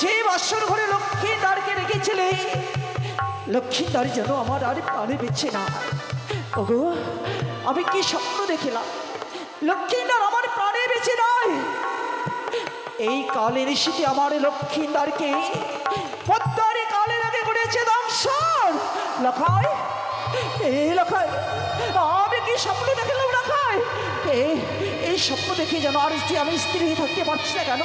যে বাসর ঘরে লক্ষ্মী দ্বারকে রেখেছিলে, লক্ষ্মী দ্বার যেন আমার আর প্রাণে বেছে না ওগো, আমি কি স্বপ্ন দেখিলাম? লক্ষ্মী দ্বার আমার প্রাণে বেঁচে নয়। এই কালের শীতে আমার লক্ষ্মীন্দারকে পদ্মারে কালের আগে করেছে দংশন। লখাই এই লখাই, আমি কি স্বপ্ন দেখলাম লখাই? এই স্বপ্ন দেখে যেন আর আমি স্ত্রী থাকতে পারছি না কেন?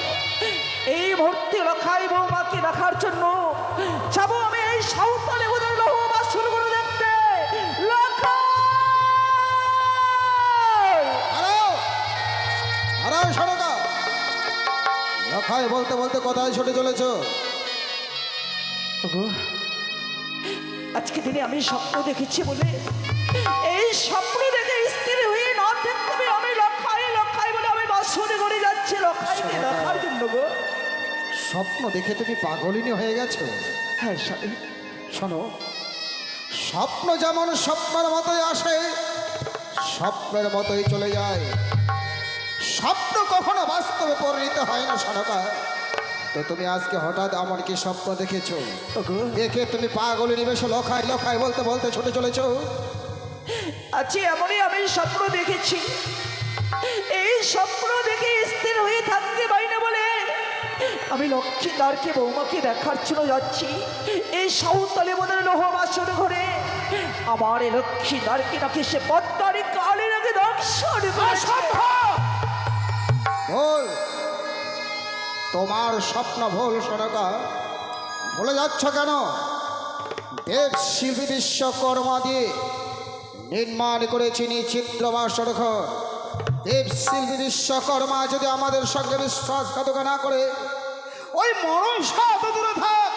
এই মুহূর্তে লখাই বৌমাকে দেখার জন্য যাব আমি এই সাঁওতালে বোধহয় লৌহ বাসন করে দেখতে লখাই বলতে বলতে কোথায় ছুটে চলেছ। আজকে দিনে আমি স্বপ্ন দেখেছি বলে স্বপ্ন দেখে তুমি পাগলিনী হয়ে গেছো? হ্যাঁ শোনো স্বপ্ন যেমন স্বপ্নের মতোই আসে স্বপ্নের মতোই চলে যায়। স্বপ্ন কখনো বাস্তবে পরিণত হয় না সনকা। তো তুমি আজকে হঠাৎ আমার কি স্বপ্ন দেখেছ? দেখে তুমি পাগলি নিবেশ লখাই লখাই বলতে বলতে ছুটে চলেছো? আজকে এমনই আমি স্বপ্ন দেখেছি। এই স্বপ্ন দেখে আমি লক্ষ্মীদারকে বৌমাকে দেখার জন্য যাচ্ছি। এই সাউতালে বোধ লোহ বাসন ঘরে। আমার এই লক্ষ্মী লক্ষ্মীদারকে নাকি সে পদ্মারে কালের আগে দর্শন ভুল তোমার স্বপ্ন ভুল সনকা ভুলে যাচ্ছ কেন? দেব শিল্পী বিশ্বকর্মা দিয়ে নির্মাণ করেছি চিত্র বাসর ঘর। দেব শিল্পী বিশ্বকর্মা যদি আমাদের সঙ্গে বিশ্বাসঘাতক না করে ওই মরণ সাথে দূরে থাক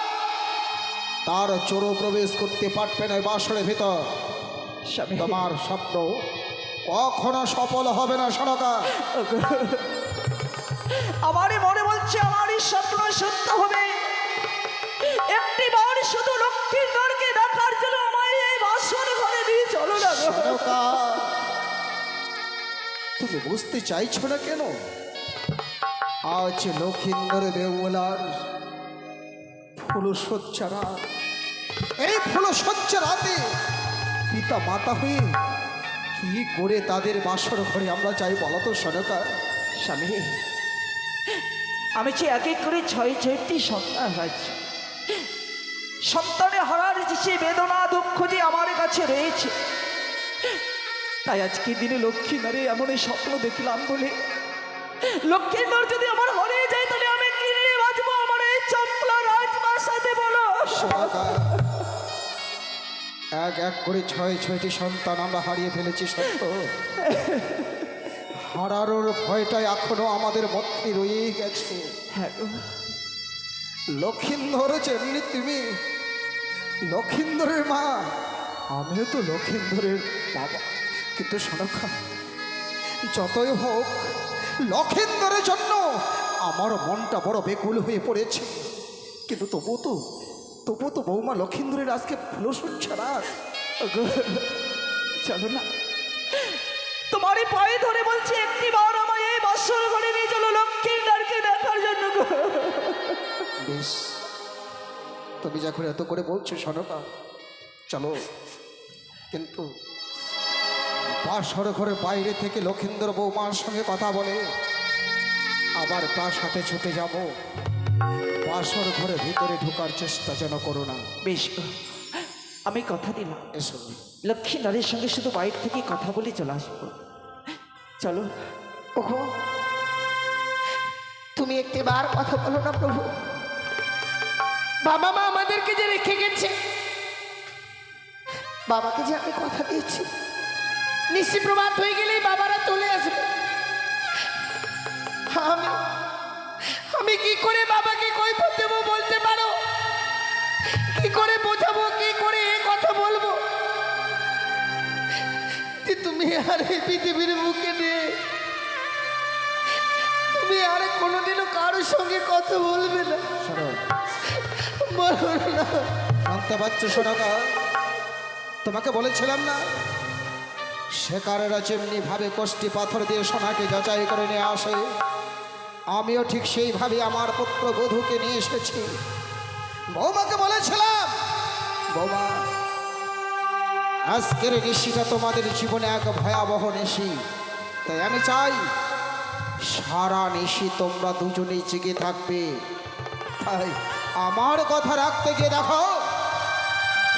তার চোর প্রবেশ করতে পারবে না বাসরের ভিতর। তোমার স্বপ্ন কখনো সফল হবে না সনকা। আমারই মনে বলছে আমারই স্বপ্ন সত্য হবে। একটি বার শুধু লক্ষ্মীর দ্বারকে দেখার জন্য আমায় এই বাসন ঘরে দিয়ে চলো না তুমি বুঝতে চাইছো না কেন? আজ লক্ষিন্দর দেউলার ফুলসজ্জা রাত এই ফুলসজ্জা রাতে পিতা মাতা হয়ে কি করে তাদের বাসর ঘরে আমরা চাই বলো তো সনকা স্বামী, আমি যে এক এক করে ছয় ছয়টি সন্তান হয়েছি সন্তানে হারার যে বেদনা দুঃখ যে আমার কাছে রয়েছে, তাই আজকে দিনে লক্ষ্মী নারে এমন স্বপ্ন দেখলাম বলে লক্ষ্মীর নর যদি আমার হারিয়ে যায় তাহলে আমি কি নিয়ে বাঁচবো? আমার এই চম্পলা রাজমার সাথে বলো। এক এক করে ছয় ছয়টি সন্তান আমরা হারিয়ে ফেলেছি সত্য। হারানোর ভয়টা এখনও আমাদের মধ্যে রয়েই গেছে। হ্যাঁ। লক্ষিন্দর যেমনি তুমি লক্ষিন্দরের মা আমিও তো লক্ষিন্দরের বাবা। কিন্তু সনকা যতই হোক লক্ষিন্দরের জন্য আমার মনটা বড় বেকুল হয়ে পড়েছে। কিন্তু তবু তো তবু তো বৌমা লক্ষিন্দরের আজকে রাত ওগো, চলো না। তোমারই পায়ে ধরে বলছি একটি বার আমায় এই বৎসর ঘরে নিয়ে চলো লক্ষ্মীর দ্বারকে দেখার জন্য। বেশ। তুমি যখন এত করে বলছো সনকা চলো। কিন্তু বাসর ঘরে বাইরে থেকে লক্ষিন্দর বৌমার সঙ্গে কথা বলে। আবার তার সাথে ছুটে যাব। বাসর ঘরে ভিতরে ঢোকার চেষ্টা যেন করো না। বেশ আমি কথা দিলাম। এসো। লক্ষ্মী নারীর সঙ্গে শুধু বাইরে থেকে কথা বলে চলে আসব। চলো। ওহো। তুমি একটি বার কথা বলো না প্রভু। বাবা মা আমাদেরকে যে রেখে গেছে। বাবাকে যে আমি কথা দিয়েছি। নিশ্চিত প্রভাত হয়ে গেলেই বাবারা চলে আসবে। আমি আমি কি করে বাবাকে কৈফত দেবো বলতে পারো? কি করে বোঝাবো কি করে এ কথা বলব? যে তুমি আর এই পৃথিবীর বুকে নেই। তুমি আর কোনোদিনও কারোর সঙ্গে কথা বলবে না। বলো না। সোনাকা তোমাকে বলেছিলাম না শেকারেরা যেমনি ভাবে কষ্টি পাথর দিয়ে সোনাকে যাচাই করে নিয়ে আসে। আমিও ঠিক সেইভাবে আমার পুত্র বধূকে নিয়ে এসেছি। বৌমাকে বলেছিলাম, বৌমা, আজকের নিশিটা তোমাদের জীবনে এক ভয়াবহ নিশি তাই আমি চাই, সারা নিশি তোমরা দুজনেই জেগে থাকবে। তাই আমার কথা রাখতে গিয়ে দেখো।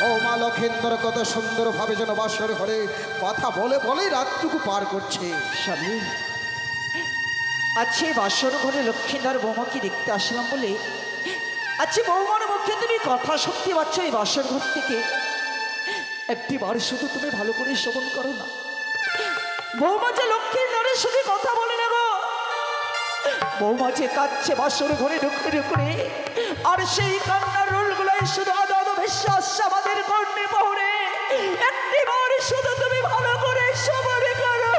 ও মা লক্ষেন্দর, কত সুন্দরভাবে যেন বাসর ঘরে কথা বলে বলেই রাতটুকু পার করছে। স্বামী, আজকে বাসর ঘরে লক্ষ্মীনার বৌমাকে দেখতে আসলাম বলে আচ্ছা বৌমার মুখে তুমি কথা শুনতে পাচ্ছ এই বাসর ঘর থেকে। একটি বার শুধু তুমি ভালো করে শ্রবণ করো না। বৌমা যে লক্ষ্মীনারের সঙ্গে কথা বলে না বৌমা যে কাঁদছে বাসর ঘরে ঢুকতে ঢুকরে আর সেই কান্নার রোলগুলাই শুধু আদাদ বিশ্বাস আমাদের কর্ণে পহরে একটি বার শুধু তুমি ভালো করে শ্রবণ করো।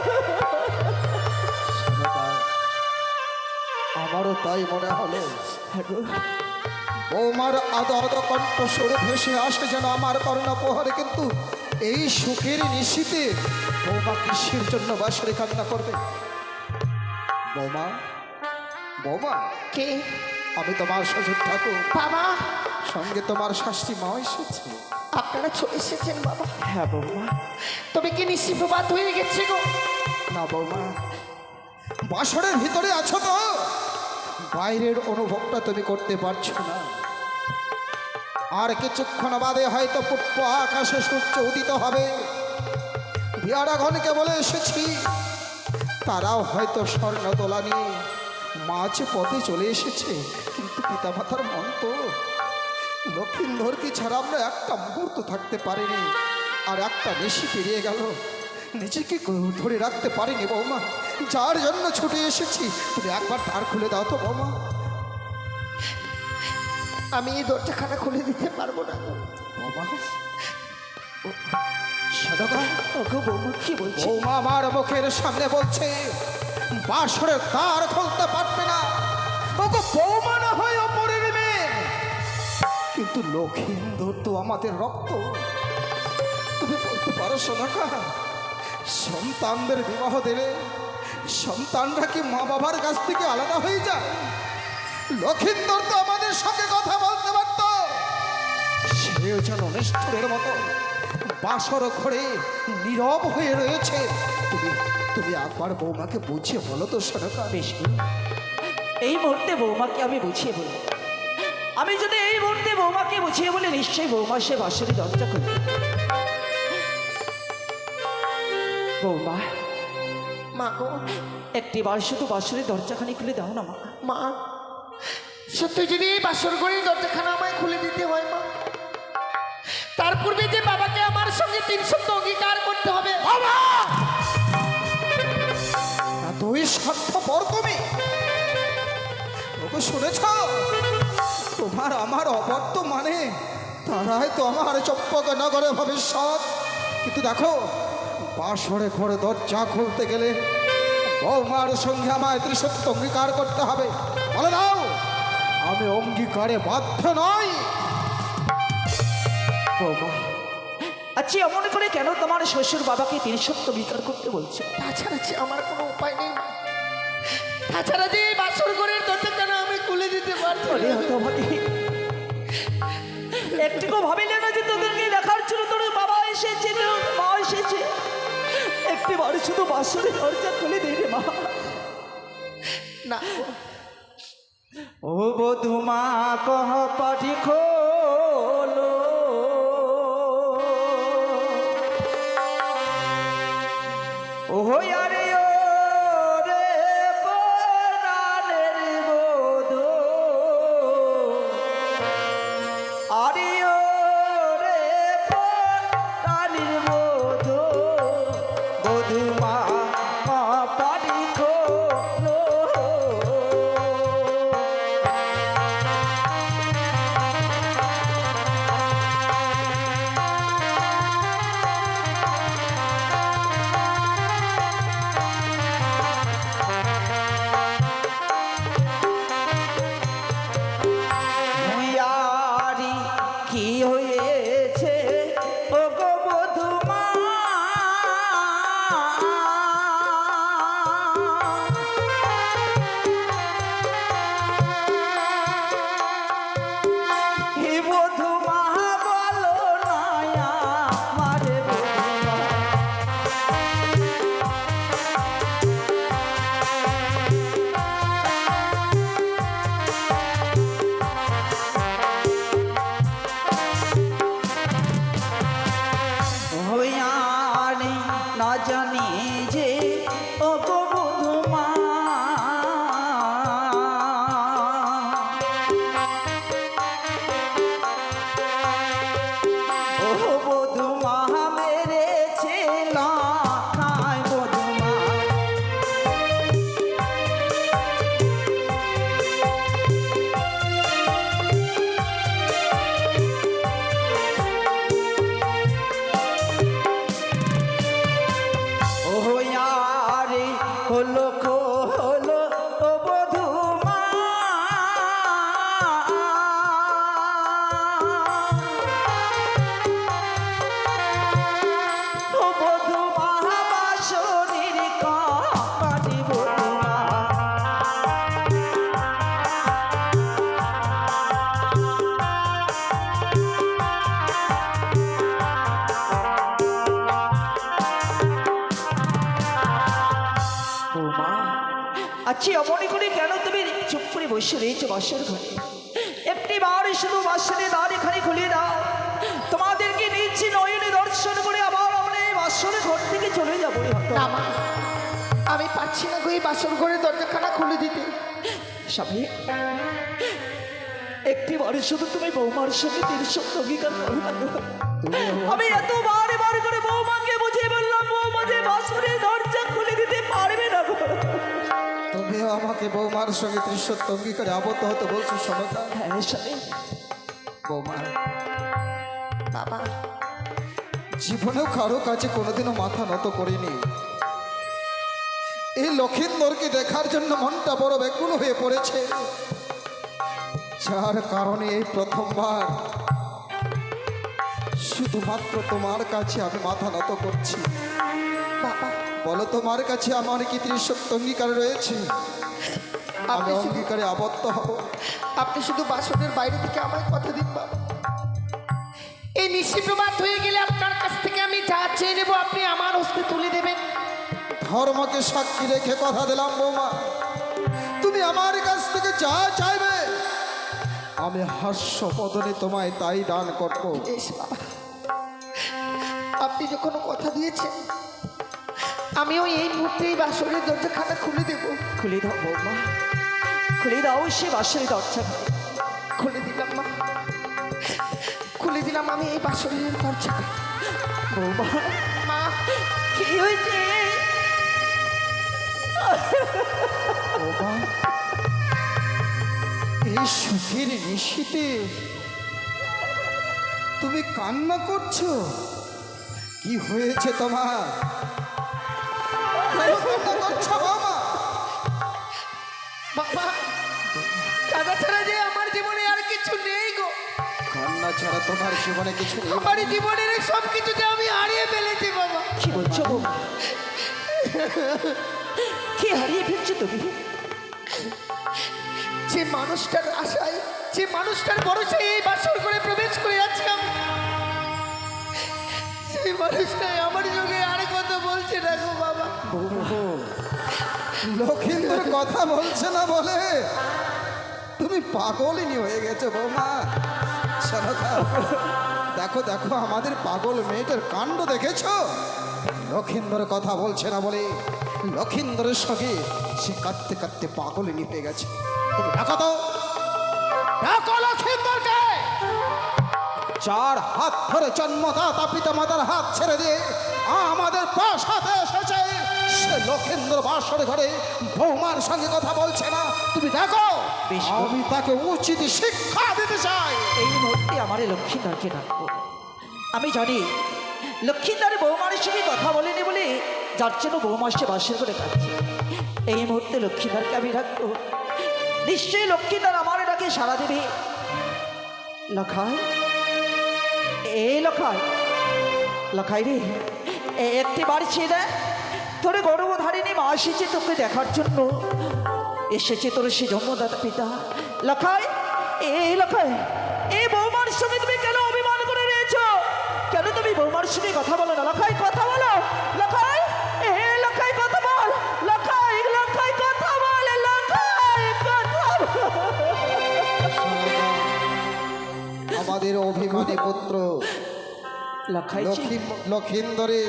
আমারও তাই মনে হলো। বৌমার আদ আদ কণ্ঠ স্বর ভেসে আসে যেন আমার কর্ণপোহরে কিন্তু এই সুখের নিশিতে বৌমা কিসের জন্য বাসরে কান্না করবে? বৌমা? বৌমা? কে? আমি তোমার শ্বশুর ঠাকুর। বাবা। সঙ্গে তোমার শাস্তি মা এসেছে। আপনারা চলে এসেছেন বাবা। হ্যাঁ বৌমা। তবে কি নিশ্চিতবাদ হয়ে গেছে গো? না বৌমা। বাসরের ভিতরে আছো তো? বাইরের অনুভবটা তুমি করতে পারছ না। আর কিছুক্ষণ বাদে হয়তো পুষ্প আকাশে সূর্য উদিত হবে। বিয়ারাগণকে বলে এসেছি। তারাও হয়তো স্বর্ণ তোলা নিয়ে মাঝ পথে চলে এসেছে কিন্তু পিতামাতার মন তো লক্ষিন্দরকে ছাড়া আমরা একটা মুহূর্ত থাকতে পারিনি। আর একটা বেশি পেরিয়ে গেল। নিজেকে ধরে রাখতে পারিনি বৌমা। যার জন্য ছুটে এসেছি। তুমি একবার দ্বার খুলে দাও তো বৌমা। আমি এই দরজাখানা খুলে দিতে পারব না। বৌমা? ও, সদাগর, ওগো বৌমা কি বলছে? বৌমা আমার মুখের সামনে বলছে বাসরের তার খুলতে পারবে না। ওগো বৌমা হয় অপরের মেয়ে কিন্তু লক্ষিন্দর তো আমাদের রক্ত। তুমি বলতে পারো সোনাকা, সন্তানদের বিবাহ দেবে। সন্তানরা কি মা বাবার কাছ থেকে আলাদা হয়ে যায়? লক্ষিন্দর তো আমাদের সঙ্গে কথা বলতে পারত। সেও যেন নিষ্ঠুরের মতো। বাসর ঘরে নীরব হয়ে রয়েছে। তুমি তুমি একবার বৌমাকে বুঝিয়ে বলো তো সোনাকা বেশ। এই মুহূর্তে বৌমাকে আমি বুঝিয়ে বলি। আমি যদি এই মুহূর্তে বৌমাকে বুঝিয়ে বলি নিশ্চয়ই বৌমা সে বাসরি দরজা খুলবে। বৌমা মা গো। একটি বার শুধু বাসরি দরজাখানি খুলে দাও না মা। মা সত্যি যদি এই বাসর ঘরের দরজাখানা আমায় খুলে দিতে হয় মা? তার পূর্বে যে বাবাকে আমার সঙ্গে তিন অঙ্গীকার করতে হবে। এতই স্বার্থপর তুমি ওকে শুনেছ? তোমার আমার অবর্তমানে তারাই তো আমার চম্পক নগরে ভবিষ্যৎ। কিন্তু দেখো বাসরে ঘরে দরজা খুলতে গেলে বৌমার সঙ্গে আমায় ত্রিসত্য অঙ্গীকার করতে হবে। বলে দাও, আমি অঙ্গীকারে বাধ্য বৌমা আচ্ছা এমন করে কেন তোমার শ্বশুর বাবাকে তিনি সত্য বিকার করতে বলছে তাছাড়া যে আমার কোনো উপায় নেই। মা। তাছাড়া যে এই বাসর ঘরের দরজাখানা আমি খুলে দিতে পারব না। হতো আমাকে একটুকু ভাবিলে না যে তোদেরকে দেখার জন্য তোর বাবা এসেছে তোর মা এসেছে। একটি বার শুধু বাসরে দরজা খুলে দে রে মা। না। ও বধুমা কহ পাঠি খোলো। আছি অমনি করে কেন তুমি চুপ করে বসে রয়েছো বাসর ঘরে? একটি বার শুধু বাসরে দ্বার এখানে খুলে দাও। তোমাদেরকে নিচ্ছি নয়নে দর্শন করে আবার আমরা এই বাসরে ঘর থেকে চলে যাব আমি পারছি না গো এই বাসর ঘরের দরজাখানা খুলে দিতে। স্বামী একটি বারে শুধু তুমি বৌমার সঙ্গে তিনশো অঙ্গীকার করো না তুমি আমি এত বারে বারে করে বৌমাকে বুঝিয়ে বললাম বৌমা যে বাসরের দরজা বৌমার সঙ্গে ত্রিশত্ব অঙ্গীকারে আবদ্ধ হতে বলছো হ্যাঁ স্বামী বৌমা বাবা। জীবনেও কারও কাছে কোনোদিনও মাথা নত করিনি। এই লক্ষিন্দরকে দেখার জন্য মনটা বড় ব্যাকুল হয়ে পড়েছে। যার কারণে এই প্রথমবার শুধুমাত্র তোমার কাছে আমি মাথা নত করছি। বাবা। বলো তোমার কাছে আমার কি ত্রিশত্ব অঙ্গীকার রয়েছে? আমি আপনি শুধু- অঙ্গীকারে আবদ্ধ হব আপনি শুধু বাসনের বাইরে থেকে আমায় কথা দিন বাবা। এই নিশিপ্রভাত হয়ে গেলে আপনার কাছ থেকে আমি যা চেয়ে নেব আপনি আমার হস্তে তুলে দেবেন। ধর্মকে সাক্ষী রেখে কথা দিলাম বৌমা। তুমি আমার কাছ থেকে যা চাইবে আমি হাস্য পদনে তোমায় তাই দান করব। আপনি যখন কথা দিয়েছেন আমিও এই মুহূর্তে এই বাসনের দরজাখানা খুলে দেব। খুলে দাও বৌমা। খুলে দাও সে বাসরের দরজা। খুলে দিলাম মা। খুলে দিলাম আমি এই বাসনের দরজা। বৌমা মা। কি হয়েছে? এই সুখের নিশিতে তুমি কান্না করছ? কি হয়েছে তোমার? কান্না করছ বাবা দাদা ছাড়া যে আমার জীবনে আর কিছু নেই গো। কান্না ছাড়া তোমার জীবনে কিছু নেই। আমার জীবনের সব কিছুতে আমি হারিয়ে ফেলেছি বাবা। কি বলছো কি হারিয়ে ফেলছো তুমি? যে মানুষটার আশায় যে মানুষটার ভরসে এই বাসর করে প্রবেশ করে আছি আমি। সেই মানুষটাই আমার সঙ্গে আর কথা বলছে না গো বাবা। লক্ষিন্দর কথা বলছে না বলে? তুমি পাগলিনী হয়ে গেছো বৌমা। দেখো দেখো, আমাদের পাগল মেয়েটার কাণ্ড দেখেছ? লক্ষিন্দর কথা বলছে না বলে লক্ষিন্দরের সঙ্গে সে কাঁদতে কাঁদতে পাগলিনী হয়ে গেছে। তুমি দেখো তো। দেখো লক্ষিন্দরকে। চার হাত ধরে জন্মদাতা পিতা মাতার হাত ছেড়ে দিয়ে আমাদের প্রাসাদে লক্ষেন্দ্র বাসর ঘরে বৌমার সঙ্গে কথা বলছে না। তুমি দেখো। আমি তাকে উচিত শিক্ষা দিতে চাই। এই মুহূর্তে আমার লক্ষ্মীদারকে ডাকবো। আমি জানি লক্ষ্মীদার বৌমার সঙ্গে কথা বলেনি বলে যার জন্য বৌমা সে বাসের করে কাটছে এই মুহূর্তে লক্ষ্মীদারকে আমি ডাকবো। নিশ্চয়ই লক্ষ্মীদার আমার ডাকে সাড়া দেবে। লখাই? এই লখাই? লখাই রে একটি বাড়ি ছেড়ে দেয় তোর গর্ভধারিণী মা এসেছে তোকে দেখার জন্য। এসেছে তোর সে জন্মদাতা পিতা। লখাই এ লখাই এ বৌমার সঙ্গে তুমি কেন অভিমান করে রয়েছো? কেন তুমি বৌমার সঙ্গে কথা বলো না? লখাই কথা বলো। লখাই এ লখাই কথা বল। কথা কথা আমাদের অভিমানী পুত্র লখাই জি, লক্ষ্মী লক্ষিন্দরে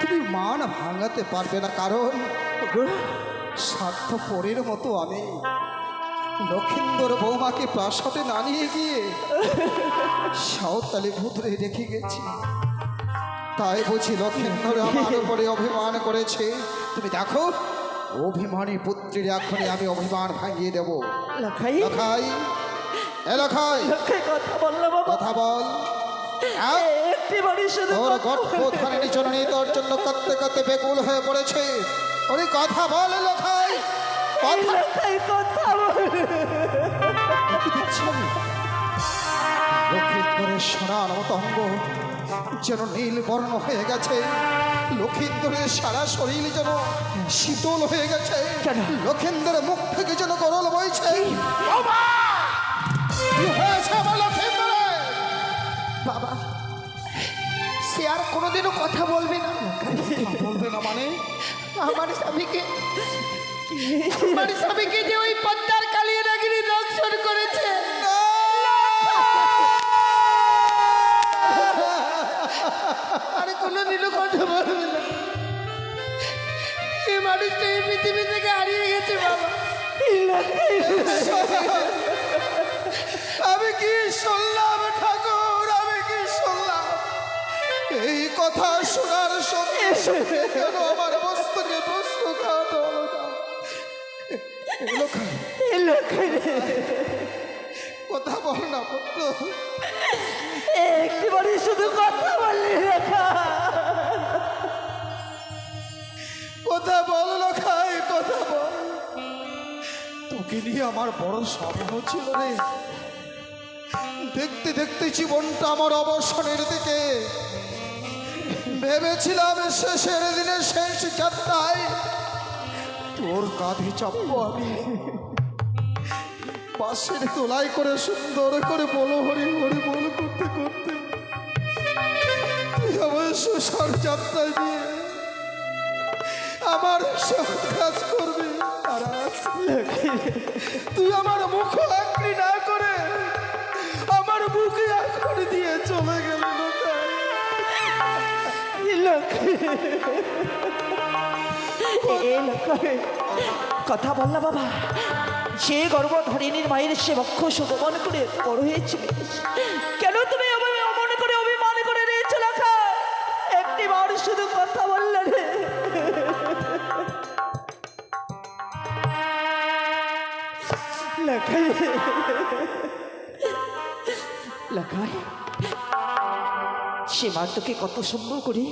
তুমি মান ভাঙাতে পারবে না কারণ স্বার্থপরের মতো আমি লক্ষিন্দর বৌমাকে প্রাসাদে না নিয়ে গিয়ে সাঁওতালি ভূতরে রেখে গেছি। তাই বুঝি লক্ষিন্দর আমার উপরে অভিমান করেছে। তুমি দেখো অভিমানী পুত্রের এখনই আমি অভিমান ভাঙিয়ে দেবো। কথা বাবা। কথা বল। তোর কথা গর্ভ বল। ধারণী জননী তোর জন্য কাঁদতে কাঁদতে বেকুল হয়ে পড়েছে। ওই কথা বল লখাই কথা লখাই কথা বল। কি দেখছি আমি? লক্ষিন্দরের সোনার মতো অঙ্গ যেন নীল বর্ণ হয়ে গেছে। লক্ষিন্দরের সারা শরীর যেন শীতল হয়ে গেছে? লক্ষিন্দরের মুখ থেকে যেন গরল বইছে। হয়েছে আর কোনোদিনও কথা বলবে না। বলবে না মানে? আমার স্বামীকে আমার স্বামীকে যে ওই পদ্মার কালিয়ে নাগিনী দর্শন করেছে। আর কোনোদিনও কথা বলবে না। এই মানুষটা এই পৃথিবী থেকে হারিয়ে গেছে বাবা। আমি কি শুনলাম ঠাকুর? কথা শোনার সঙ্গে সঙ্গে কেন আমার মস্তকে কার? কথা বল না পুত্র। একটিবারই শুধু কথা বললি রেখা কথা বল লোখাই কথা বল। তোকে নিয়ে আমার বড় স্বপ্ন ছিল রে। দেখতে দেখতে জীবনটা আমার অবসানের দিকে ভেবেছিলাম শেষের দিনে শেষ যাত্রায় তোর কাঁধে চাপবো আমি। পাশের তোলাই করে সুন্দর করে বলো হরি হরি বল করতে করতে তুই আমার যাত্রায় আমার সব কাজ করবি। তুই আমার মুখ আঁকড়ি না করে আমার বুকে আঁকড়ি দিয়ে চলে গেল। কথা বল না বাবা। যে গর্ব গর্ভধারিণীর মায়ের সে বক্ষ সুগমন করে বড় হয়েছিল কেন সে মা তোকে কত সুন্দর করে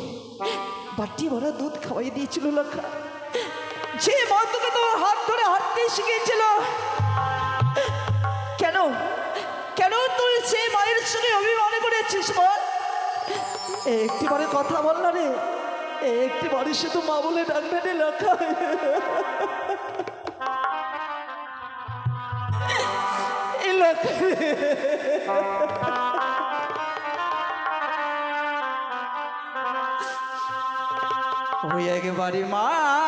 বাটি ভরা দুধ খাওয়াই দিয়েছিল লেখা যে মা তোকে তোর হাত ধরে হাঁটতে শিখিয়েছিল। কেন? কেন তুই সেই মায়ের সঙ্গে অভিমান করেছিস বল একটিবারে কথা বল না রে। একটিবারে শুধু মা বলে ডাকবে রে লেখা এই লেখা ওই একবারে মা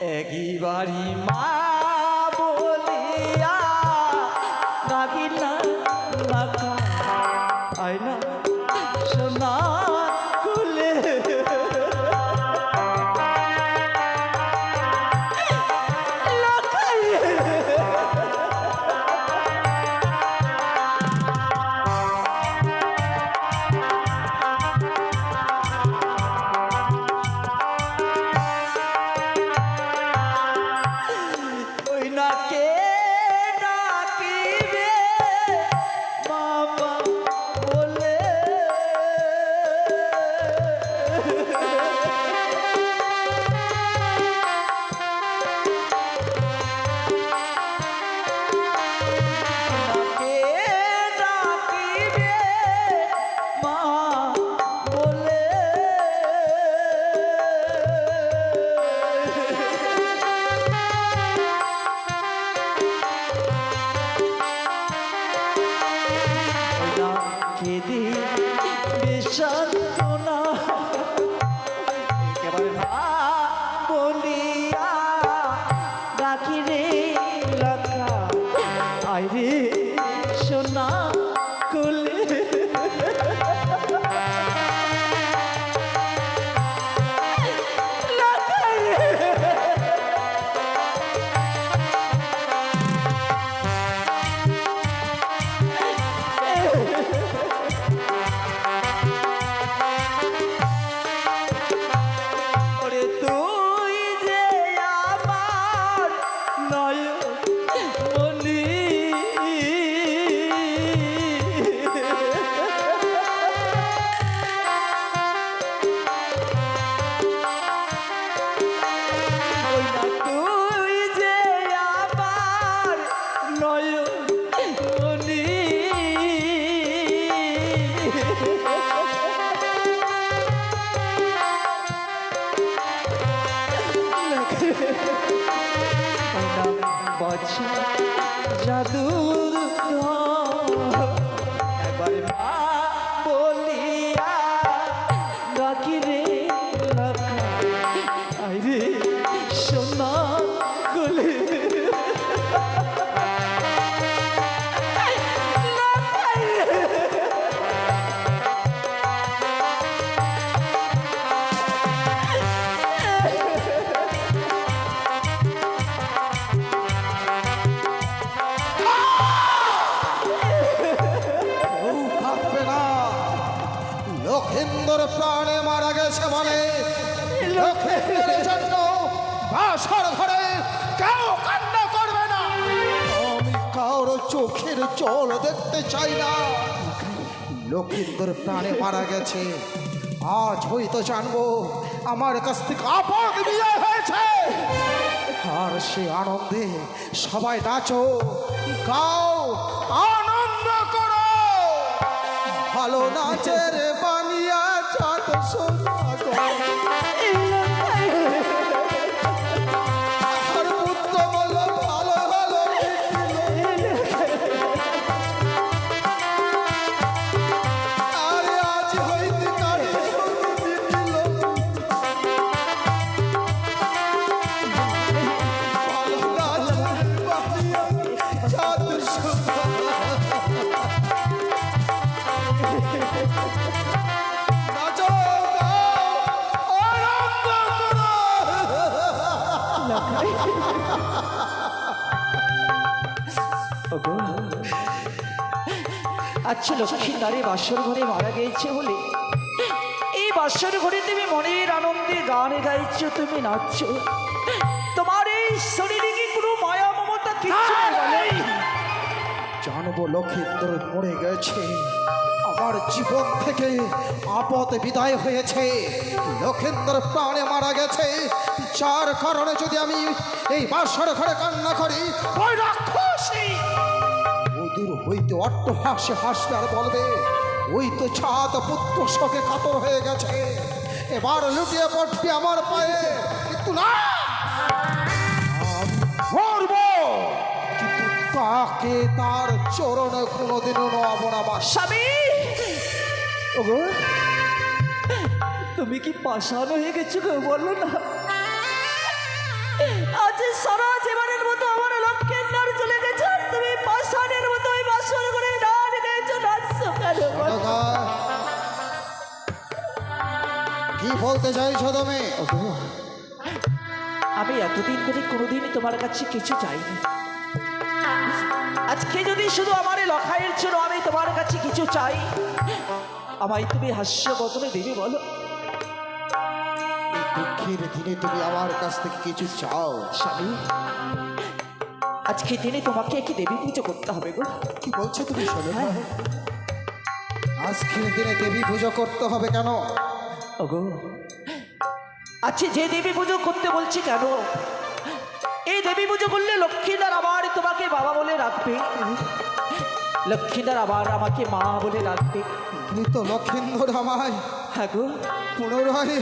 একবারি মা বলিয়া ডাকিলা চোখের দেখতে চাই না। লক্ষিন্দর প্রাণে মারা গেছে। আজ হয়তো জানব আমার কাছ থেকে আপদ বিয়ে হয়েছে। আর সে আনন্দে সবাই নাচো, গাও, আনন্দ করো। ভালো নাচের বানিয়া চাঁদ লক্ষ্মী নারী বাসর ঘরে মারা গিয়েছে বলে। এই বাসর ঘরে তুমি মনের আনন্দে গান গাইছো তুমি নাচছো। তোমার এই শরীরে কি কোনো মায়া মমতা? জানব মরে গেছে। আমার জীবন থেকে আপদ বিদায় হয়েছে। লক্ষিন্দর প্রাণে মারা গেছে। যার কারণে যদি আমি এই বাসর ঘরে কান্না করি ওই হইতে অট্টহাসে হাসবে আর বলবে ওই তো ছাদ পুত্র শোকে কাতর হয়ে গেছে। এবার লুটিয়ে পড়বে আমার পায়ে। কিন্তু না! তাকে তার চরণে কোনোদিনও নব না স্বামী! তুমি কি পাষাণ হয়ে গেছো গো? বলো না। বলতে চাইছো তুমি? আমি এতদিন ধরে কোনোদিনই তোমার কাছে কিছু চাইনি। আজকে যদি শুধু আমার লখাইয়ের জন্য আমি তোমার কাছে কিছু চাই আমায় তুমি হাস্য বদলে দেবে বলো। দুঃখের দিনে তুমি আমার কাছ থেকে কিছু চাও? স্বামী আজকে দিনে তোমাকে কি দেবী পুজো করতে হবে গো। কি বলছো তুমি শোনো। হ্যাঁ। আজকের দিনে দেবী পুজো করতে হবে কেন? ওগো। আচ্ছা যে দেবী পুজো করতে বলছি কেন? এই দেবী পুজো করলে লক্ষ্মীদার আবার তোমাকে বাবা বলে রাখবে লক্ষ্মীদার আবার আমাকে মা বলে রাখবে তুমি তো লক্ষিন্দর আমায়। হ্যাঁ গো। পুনরায়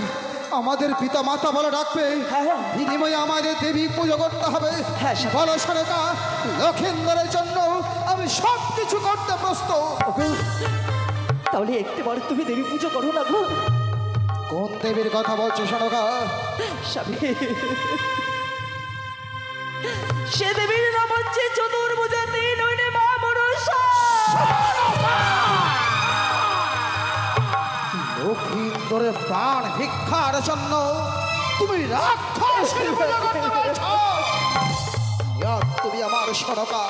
আমাদের পিতা মাতা বলে ডাকবে। হ্যাঁ হ্যাঁ। বিনিময়ে আমাদের দেবী পুজো করতে হবে। হ্যাঁ, বলো সরকা লক্ষিন্দরের জন্য আমি সব কিছু করতে প্রস্তুত। তাহলে একটিবার তুমি দেবী পুজো করো না গো। কোন দেবীর কথা বলছো স্বামী সে দেবীর নাম হচ্ছে চতুর্ভুজা তিন হইলে মা লক্ষিন্দরের প্রাণ ভিক্ষার জন্য তুমি ইয়া, তুমি আমার সনকা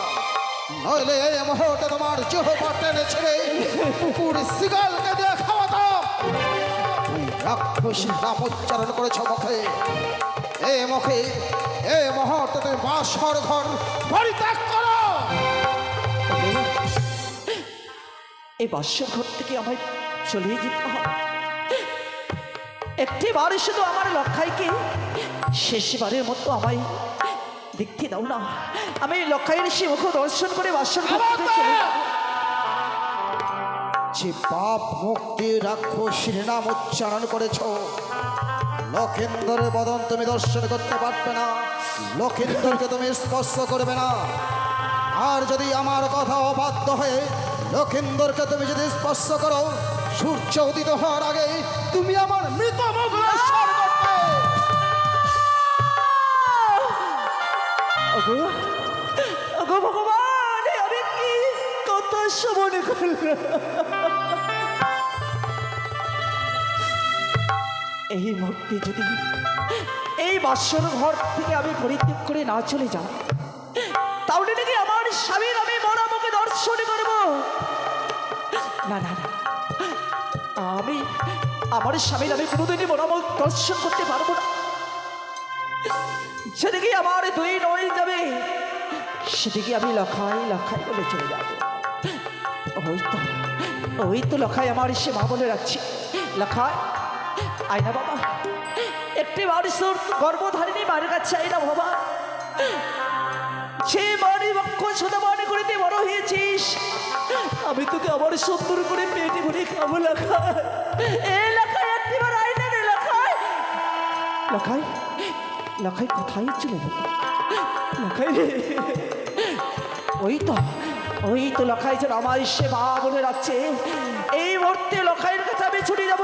নইলে এই মুহূর্তে তোমার জহবা টেনে ছেড়ে খাওয়াতাম তুই রাক্ষসী নাম উচ্চারণ করেছ মুখে এ মুখে এ মুহূর্তে তুমি বাসর ঘর পরিত্যাগ করো। এই বাস্যর ঘর থেকে আমায় চলে যেতে হবে। একটি বার শুধু আমার লক্ষাইকে শেষবারের মতো আমায় দেখতে দাও না। আমি লক্ষাইয়ের সে মুখ দর্শন করে বাস্যর ঘর থেকে চলে যাব। যে পাপ মুক্তি রাক্ষসীর নাম উচ্চারণ করেছ। লক্ষেন্দরের বদন তুমি দর্শন করতে পারবে না। লক্ষেন্দরকে তুমি স্পর্শ করবে না। আর যদি আমার কথা অবাধ্য হয়ে লক্ষেন্দরকে তুমি যদি স্পর্শ করো, সূর্য উদিত হওয়ার আগে তুমি আমার মৃত মুখ শ্রবণ করলাম এই যদি এই বাসর ঘর থেকে আমি পরিত্যাগ করে না চলে যাই তাহলে নাকি আমার স্বামীর আমি মরা দর্শন করব? না না আমি আমার স্বামীর আমি কোনোদিনই দর্শন করতে পারব না। সেদিকে আমার দুই নয় যাবে সেদিকে আমি লখাই লখাই বলে চলে যাব। ওই তো ওই তো লখাই, আমার সে মা বলে রাখছি। লখাই আয়না বাবা। একটি বাড়ির গর্ভধারিণী মায়ের কাছে আয়না বাবা। সে বাড়ি বক্ষ ছোট বাড়ি করে তুই বড় হয়েছিস। আমি তোকে আবার সুন্দর করে পেটে ভরে খাব লেখায় এ লেখায় একটিবার আয়না রে লেখায় লেখায় লেখায় কোথায় চলে গেল? লেখায় ওই তো। ওই তো লখাই আমার সে বা বলে রাখছে এই মুহূর্তে লখাইয়ের কাছে আমি ছুটে যাব।